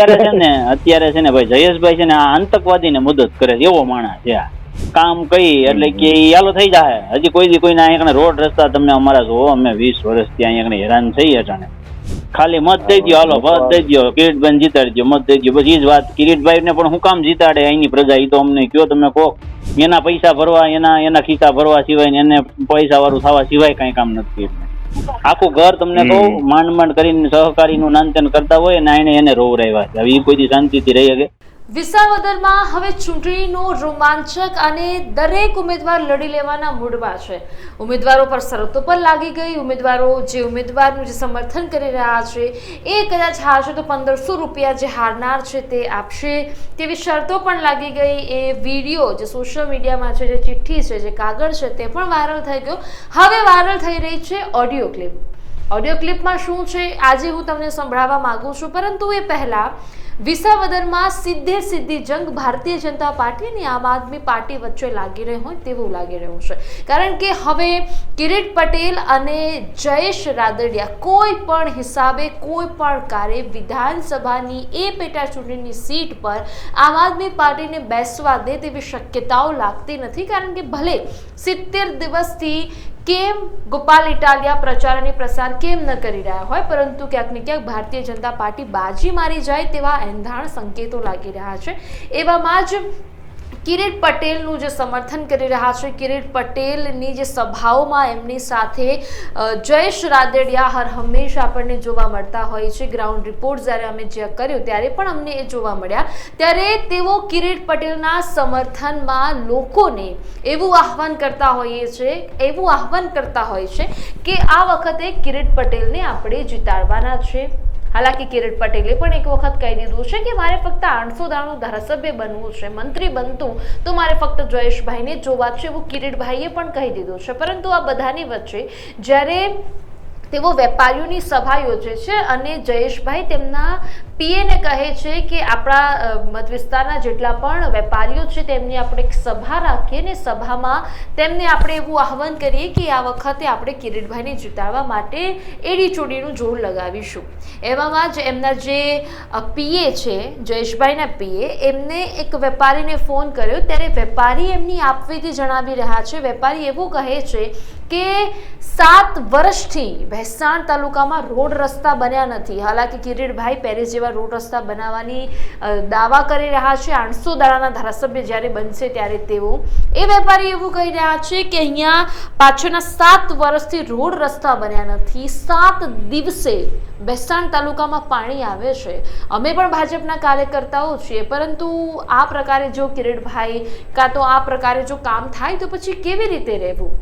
અત્યારે છે ને, અત્યારે છે ને ભાઈ જયેશભાઈ છે ને આ આતંકવાદીને મદદ કરે છે, એવો માણસ છે કામ કઈ, એટલે કે યાલો થઈ જાય હજી કોઈ દી કોઈના અહીંયા રોડ રસ્તા તમને અમારા જોવો અમે વીસ વર્ષથી અહીંયા હેરાન થઈ અટાણે ખાલી મત દઈ દો હાલો, મત દઈ દો કિરીટભાઈ જીતાડી દો મત દઈ દો ઈ જ વાત. કિરીટભાઈ ને પણ હું કામ જીતાડે અહીંની પ્રજા એ તો અમને કયો તમે કહો. એના પૈસા ભરવા, એના એના ખિસ્સા ભરવા સિવાય એને પૈસા વાળું થવા સિવાય કઈ કામ નથી. આખું ઘર તમને કહું. માંડ માંડ કરીને સહકારીનું નાનતેન કરતા હોય ને એને એને રોવરાવ્યા છે હવે ઈ કોઈ શાંતિથી રહી શકે વિસાવદરમાં હવે ચૂંટણીનો રોમાંચક અને દરેક ઉમેદવાર લડી લેવાના મૂડમાં છે. ઉમેદવારો પર શરતો પર લાગી ગઈ. ઉમેદવારો જે ઉમેદવારનું જે સમર્થન કરી રહ્યા છે, એ કદાચ હારશે તો પંદરસો રૂપિયા જે હારનાર છે તે આપશે. તેવી શરતો પણ લાગી ગઈ. એ વીડિયો જે સોશિયલ મીડિયામાં છે, જે ચિઠ્ઠી છે, જે કાગળ છે તે પણ વાયરલ થઈ ગયો. હવે વાયરલ થઈ રહી છે ઓડિયો ક્લિપ. ઓડિયો ક્લિપમાં શું છે? આજે હું તમને સંભળાવવા માગું છું. પરંતુ એ પહેલા વિસાવદરમાં સીધે સીધી જંગ ભારતીય જનતા પાર્ટી અને આમ આદમી પાર્ટી વચ્ચે લાગી રહ્યું હોય તેવું લાગી રહ્યું છે. કારણ કે હવે કિરીટ પટેલ અને જયેશ રાદડિયા કોઈ પણ હિસાબે, કોઈ પણ કાર્ય વિધાનસભાની એ પેટા ચૂંટણીની સીટ પર આમ આદમી પાર્ટીને બેસવા દે તેવી શક્યતાઓ લાગતી નથી. કારણ કે ભલે સિત્તેર દિવસથી કેમ ગોપાલ ઇટાલિયા પ્રચાર અને પ્રસાર કેમ ન કરી રહ્યા હોય? પરંતુ ક્યાંક ને ક્યાંક ભારતીય જનતા પાર્ટી બાજી મારી જાય તેવા એંધાણ સંકેતો લાગી રહ્યા છે. એવામાં જ કિરીટ પટેલનું જે સમર્થન કરી રહ્યા છે, કિરીટ પટેલની જે સભાઓમાં એમની સાથે જયેશ રાદડિયા હર હંમેશા આપણને જોવા મળતા હોય છે. ગ્રાઉન્ડ રિપોર્ટ જ્યારે અમે જે કર્યો ત્યારે પણ અમને એ જોવા મળ્યા. ત્યારે તેઓ કિરીટ પટેલના સમર્થનમાં લોકોને એવું આહવાન કરતા હોઈએ છે, એવું આહવાન કરતા હોય છે કે આ વખતે કિરીટ પટેલને આપણે જીતાડવાના છે. હાલાકી કિરીટ પટેલે પણ એક વખત કહી દીધું છે કે મારે ફક્ત આઠસો દાણું ધારાસભ્ય બનવું છે, મંત્રી બનતું. તો મારે ફક્ત જયેશભાઈને જોવા છે એવું કિરીટભાઈએ પણ કહી દીધું છે. પરંતુ આ બધાની વચ્ચે જ્યારે તેઓ વેપારીઓની સભા યોજે છે અને જયેશભાઈ તેમના પીએને કહે છે કે આપણા મત વિસ્તારના જેટલા પણ વેપારીઓ છે તેમની આપણે એક સભા રાખીએ ને સભામાં તેમને આપણે એવું આહવાન કરીએ કે આ વખતે આપણે કિરીટભાઈને જીતાડવા માટે એડી ચોડીનું જોર લગાવીશું. એવામાં જ એમના જે પીએ છે, જયેશભાઈના પીએ, એમને એક વેપારીને ફોન કર્યો. ત્યારે વેપારી એમની આપવીથી જણાવી રહ્યા છે. વેપારી એવું કહે છે કે સાત વર્ષથી ભેસાણ તાલુકામાં રોડ રસ્તા બન્યા નથી. હાલાકી કિરીટભાઈ પેરિસ જેવા રોડ રસ્તા બનાવવાની દાવા કરી રહ્યા છે આઠસો દાડાના ધારાસભ્ય જ્યારે બનશે ત્યારે તેઓ. એ વેપારી એવું કહી રહ્યા છે કે અહીંયા પાછળના સાત વર્ષથી રોડ રસ્તા બન્યા નથી. સાત દિવસે ભેસાણ તાલુકામાં પાણી આવે છે. અમે પણ ભાજપના કાર્યકર્તાઓ છીએ, પરંતુ આ પ્રકારે જો કિરીટભાઈ, કાં તો આ પ્રકારે જો કામ થાય તો પછી કેવી રીતે રહેવું?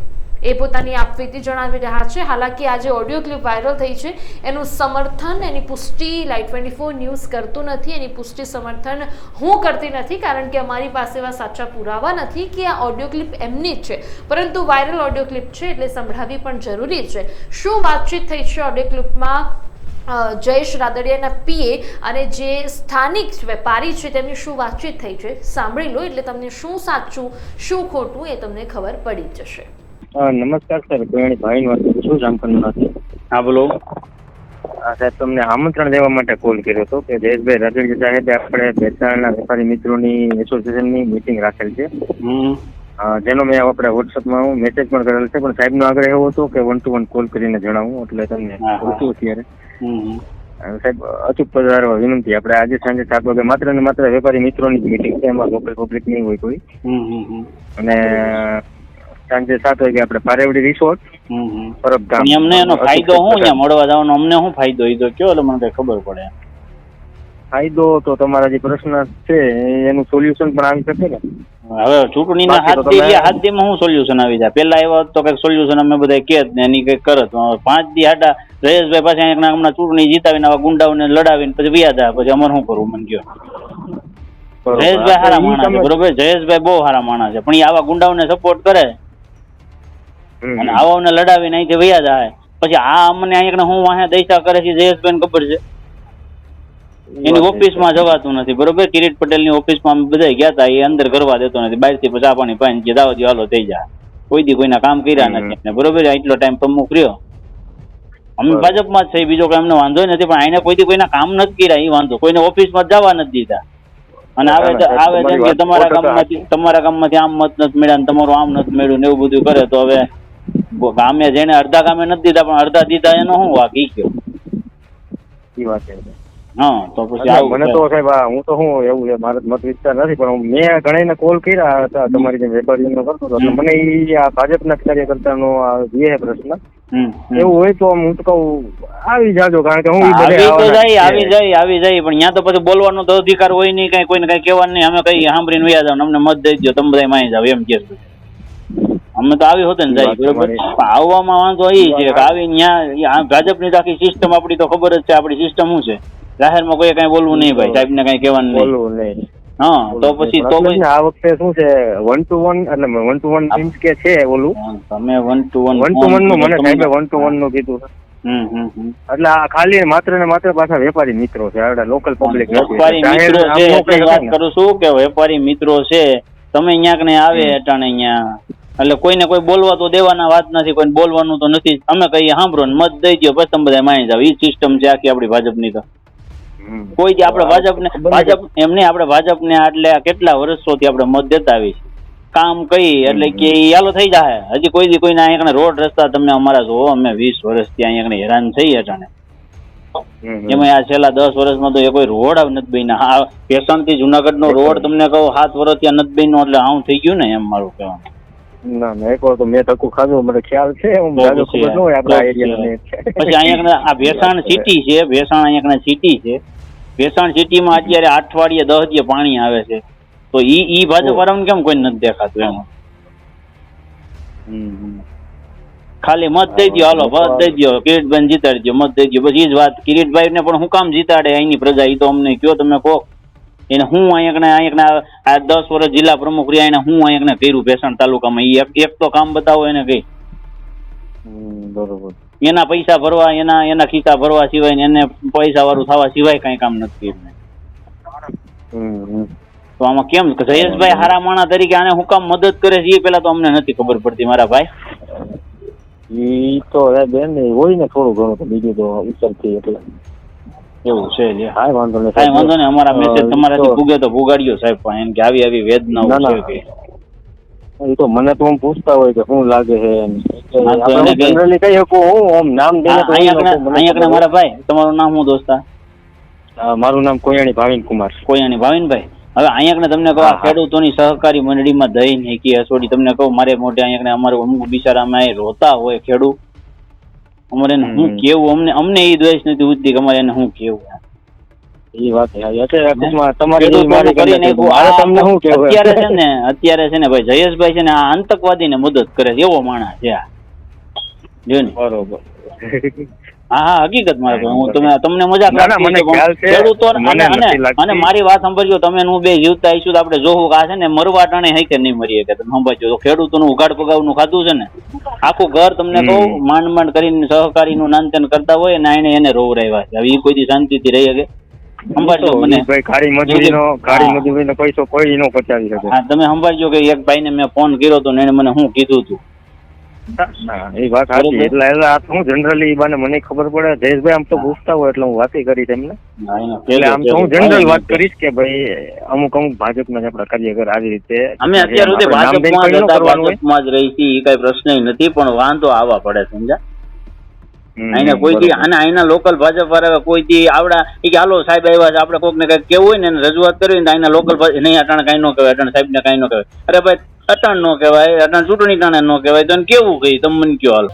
એ પોતાની આપવીતી જણાવી રહ્યા છે. હાલાકી આજે ઓડિયો ક્લિપ વાયરલ થઈ છે. એનું સમર્થન, એની પુષ્ટિ લાઈટ ટ્વેન્ટી ફોર ન્યૂઝ કરતું નથી. એની પુષ્ટિ સમર્થન હું કરતી નથી, કારણ કે અમારી પાસે એવા સાચા પુરાવા નથી કે આ ઓડિયો ક્લિપ એમની જ છે. પરંતુ વાયરલ ઓડિયો ક્લિપ છે એટલે સંભળાવી પણ જરૂરી છે. શું વાતચીત થઈ છે ઓડિયો ક્લિપમાં? જયેશ રાદડિયાના પીએ અને જે સ્થાનિક વેપારી છે તેમની શું વાતચીત થઈ છે? સાંભળી લો એટલે તમને શું સાચું, શું ખોટું એ તમને ખબર પડી જશે. નમસ્કાર સર ગોયાણી ભાઈ વાત કરું છું જામકંડમાંથી. હા બોલો. હા સાહેબ તમને આમંત્રણ દેવા માટે કોલ કર્યો હતો કે જયેશભાઈ રાદડિયા સાહેબે આપણે ભેસાણના વેપારી મિત્રોની એસોસિએશનની મિટિંગ રાખેલ છે. જેનો મેં આપણે વોટ્સઅપમાં હું મેસેજ પણ કરેલ છે પણ સાહેબનો આગ્રહ એવો હતો કે વન ટુ વન કોલ કરીને જણાવું એટલે તમને હા. અત્યારે. સાહેબ અચૂક પધારવા વિનંતી આપણે આજે સાંજે સાત વાગે માત્ર ને માત્ર વેપારી મિત્રોની જ મિટિંગ છે એમાં લોકલ પબ્લિક નહીં હોય કોઈ. અને સાંજે સાત વાગે આપણે પારેવડી રિસોર્ટ પરબધામ અમને એનો ફાયદો શું? અહીંયા મળવા જવાનો અમને શું ફાયદો? એ તો કયો એટલે મને કઈ ખબર પડે ફાયદો તો તમારા જે પ્રશ્ન છે એનું સોલ્યુશન પણ આવી શકે ને. હવે ચૂંટણી ના હાથ દી ગયા હાથ દીમાં શું સોલ્યુશન આવી જાય? પેલા એવા તો કંઈક સોલ્યુશન અમે બધા કેત ને એની કંઈક કરત પાંચ દી હાટા જયેશભાઈ પાસે હમણાં ચૂંટણી જીતાવીને આવા ગુંડાઓને લડાવીને પછી વ્યાજ આવે પછી અમારે શું કરવું? મને કયો. જયેશભાઈ સારા માણસ છે બરોબર? જયેશભાઈ બહુ સારા માણસ છે. પણ એ આવા ગુંડાઓને સપોર્ટ કરે. અને આવાઓને લડાવીને અહીંથી વ્યાજ જાય. પછી આ અમને અહીંયા હું વાહે દૈસા કરે છે જયેશભાઈ ખબર છે? એની ઓફિસમાં જવાતું નથી બરોબર? કિરીટ પટેલની ઓફિસમાં અમે બધા ગયા હતા એ અંદર કરવા દેતો નથી. બહારથી થી ચા પાણી પાણી જે દાવા હાલો થઈ જાય કોઈ દી કોઈના કામ કર્યા નથી. બરોબર? એટલો ટાઈમ પ્રમુખ રહ્યો અમે ભાજપમાં જ છે બીજો કોઈ અમને વાંધો નથી પણ આને કોઈથી કોઈના કામ નથી કર્યા એ વાંધો. કોઈને ઓફિસમાં જવા નથી દીધા. અને આવે આવે કે તમારા ગામમાંથી તમારા ગામમાંથી આમ મત નથી મળ્યા ને તમારું આમ નથી મળ્યું ને એવું બધું કરે તો હવે ગામે જેને અડધા ગામે નથી દીધા પણ અડધા દીધા એનો શું વાક? ઈ કયો? ઈ વાત છે. હા તો પછી મને તો સાહેબ હું તો હું એવું છે મારો મત વિસ્તાર નથી પણ મેં ઘણાને કોલ કર્યા હતા તમારી જેમ વેપારીનો કરતો હતો મને ઈ આ ભાજપના કાર્યકર્તાનો આ જે પ્રશ્ન. એવું હોય તો હું તો કહું આવી જાજો કારણ કે હું આવી તો જાય આવી જાય આવી જાય પણ ત્યાં તો પછી બોલવાનો તો અધિકાર હોય નહીં કઈ કોઈને કઈ કહેવાનું નહીં અમે કઈ સાંભળીને વ્યાજ અમને મત દઈ દો તમે બધા માય જાવ એમ કે છે. અમે તો આવી હોતે ને જાય બરોબર આવવામાં વાંધો એ છે કે આવી ત્યાં ભાજપની આખી સિસ્ટમ આપણી તો ખબર જ છે આપણી સિસ્ટમ શું છે? જાહેરમાં કોઈ કઈ બોલવું નહીં ભાઈ સાહેબને કઈ કહેવાનું બોલવું નહીં. હા તો પછી તો પછી આ વખતે શું છે વન ટુ વન એટલે વન ટુ વન મીન્સ કે છે ઓલું તમે one two one one two વનનું મને સાહેબે વન ટુ વનનું કીધું. હમ હમ હમ. એટલે આ ખાલી માત્ર ને માત્ર પાછા વેપારી મિત્રો છે આપડા લોકલ પબ્લિક વેપારી મિત્રો છે વાત કરું છું કે વેપારી મિત્રો છે તમે અહીંયા ને આવે અટાણે અહીંયા એટલે કોઈને કોઈ બોલવા તો દેવાના વાત નથી કોઈને બોલવાનું તો નથી. અમે કહીએ સાંભળો ને મત દઈ દો પછી તમે બધા માની જાવ એ સિસ્ટમ છે આખી આપણી ભાજપની તો. કોઈ જે આપણે ભાજપને ભાજપ એમને આપણે ભાજપને આટલે કેટલા વર્ષોથી આપણે મત દેતા આવી છે કામ કઈ એટલે કે યાલો થઈ જાય હજી કોઈ દી કોઈના અહીંયા રોડ રસ્તા તમે અમારા જોવો અમે વીસ વર્ષથી અહીંયા હેરાન થઈ અટાણે એમાં આ છેલ્લા દસ વર્ષમાં તો એ કોઈ રોડ આવ નથી બન્યા. આ થી જુનાગઢ નો રોડ તમને કહું સાત વર્ષ ત્યાં નથી બન્યો એટલે આવું થઈ ગયું ને એમ મારું કહેવાનું. ના ના એક વાર તો મેં ધક્કું ખાધું મને ખ્યાલ છે હું જાજો ખબર ન હોય આપણા એરિયાને પછી અહીંયા આ ભેસાણ સિટી છે ભેસાણ અહીંયા સિટી છે. ભેસાણ સિટીમાં અત્યારે અઠવાડિયે દસ દિવસ પાણી આવે છે. તો ઈ ઈ ભાજપ વાળાને કેમ કોઈ નથી દેખાતું એમાં? ખાલી મત દઈ દો હાલો મત દઈ દો કિરીટભાઈ જીતાડી દ્યો મત દઈ દો બસ ઈ જ વાત. કિરીટભાઈ ને પણ હું કામ જીતાડે અહીંની પ્રજા ઈ તો અમને કયો તમે કહો. એને હું અહીંયા અહીંયા આ દસ વર્ષ જિલ્લા પ્રમુખ રહ્યા એને હું અહીંયા કર્યું ભેસણ તાલુકામાં. એ એક તો કામ બતાવો એને કઈ. બરોબર. એના પૈસા ભરવા એના એના ખિસ્સા ભરવા સિવાય ને એને પૈસા વાળું થવા સિવાય કઈ કામ નથી. તો આમાં કેમ? જયેશભાઈ હારા માણા તરીકે આને હું કામ મદદ કરે છે એ પેલા તો અમને નથી ખબર પડતી મારા ભાઈ. ઈ તો બેન હોય ને થોડું ઘણું બીજું તો ઉછળતી એટલે. એવું છે લે કાંઈ વાંધો નહીં. કાંઈ વાંધો નહીં. અમારા મેસેજ તમારાથી ભૂગે તો ભૂગાડ્યો સાહેબ પણ એમ કે આવી આવી વેદનાઓ ના, ના. છે કે. એ તો મને તો આમ પૂછતા હોય કે શું લાગે છે જનરલી કહી શકું હું આમ નામ દઈને અહીંયા મારા ભાઈ તમારું નામ હું દોસ્તા? મારું નામ કોયાણી ભાવિન કુમાર કોયાની ભાવિનભાઈ. હવે અહીંયા તમને કહું. ખેડૂતોની સહકારી મંડળીમાં દઈ ને કે હસોડી તમને કહું મારે મોટે અહીંયા અમારે અમુક બિચારા રોતા હોય ખેડૂત. અમારે એને શું કેવું? અમને અમને એ દ્વેષ નથી ઉઠતી કે અમારે એને શું કેવું એ વાત અત્યારે છે. ને અત્યારે છે ને ભાઈ જયેશભાઈ છે ને આ આતંકવાદીને મદદ કરે છે. એવો માણસ છે આ. જો ને? બરોબર. હા હા હકીકત મારે હું તમે તમને મજાક ના, ના, છે. ખેડૂતો અને મારી વાત સાંભળજો તમે ને હું બે જીવતા આવીશું તો આપણે જોવું કે આ છે ને મરવા ટાણે હઈ કે નહીં મરીએ કે તમે સંભાળજો. તો ખેડૂતોનું ઉઘાડ પગાવનું ખાધું છે ને આખું ઘર તમને કહું માંડ માંડ કરીને સહકારીનું નાનતેન કરતા હોય ને એને એને રોવરાવ્યા છે. હવે એ કોઈ શાંતિથી રહી શકે? ભાઈ હા. નો હા તમે સંભાળજો કે એક ભાઈને મેં ફોન કર્યો તો એને મને શું કીધું હતું ના, એ વાત સાચી. એટલે એટલે હું જનરલી બાને મને ખબર પડે. જયેશભાઈ આમ તો પૂછતા હોય એટલે હું વાતે કરી તેમને એટલે આમ તો હું જનરલ વાત કરીશ કે ભાઈ અમુક અમુક ભાજપના જ આપણા કાર્યકર આવી રીતે અમે અત્યાર સુધી ભાજપમાં જ ન. ભાજપમાં જ રહી છીએ એ કઈ પ્રશ્ન નથી પણ વાંધો આવવા પડે સમજા હમ, આઈને કોઈ દી અને આઈના લોકલ ભાજપ વાળા કોઈ થી આવડા એ કે હાલો સાહેબ આવ્યા છે. આપણે કોકને કંઈક કેવું હોય ને રજૂઆત કરવી ને તો આઈના લોકલ નહીં અટાણે કઈ ન કહેવાય અટાણે સાહેબને કઈ ન કહેવાય. અરે ભાઈ અટાણ નો કહેવાય, અટણ ચૂંટણી ટાણે નો કહેવાય, તો કેવું કહી તમે મને કયો હાલો?